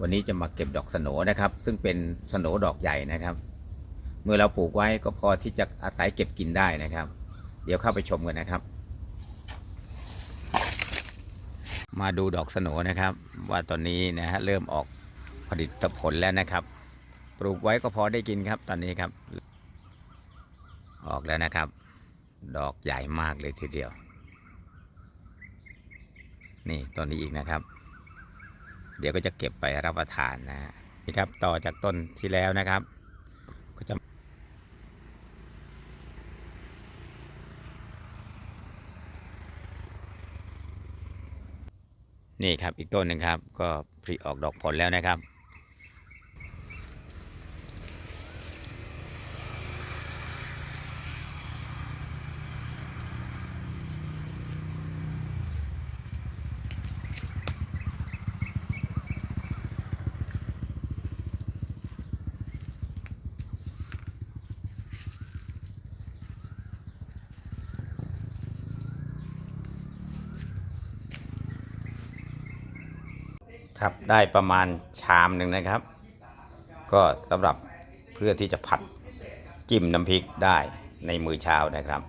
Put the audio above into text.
วันนี้จะมาเก็บดอกสโหนนะครับ ซึ่งเป็นสโหนดอกใหญ่นะครับ เมื่อเราปลูกไว้ก็พอที่จะอาศัยเก็บกินได้นะครับ เดี๋ยวเข้าไปชมกันนะครับ มาดูดอกสโหนนะครับ ว่าตอนนี้นะฮะเริ่มออกผลิตผลแล้วนะครับ ปลูกไว้ก็พอได้กินครับ ตอนนี้ครับ ออกแล้วนะครับ ดอกใหญ่มากเลยทีเดียว นี่ตอนนี้อีกนะครับ เดี๋ยวก็จะเก็บไปรับประทานนะฮะนี่ครับต่อจากต้นที่แล้วนะครับ ก็จะนี่ครับอีกต้นหนึ่งครับ ก็ผลิออกดอกผลแล้วนะครับ ครับได้ประมาณชามหนึ่งนะครับ ก็สำหรับเพื่อที่จะผัดจิ้มน้ำพริกได้ในมื้อเช้านะครับ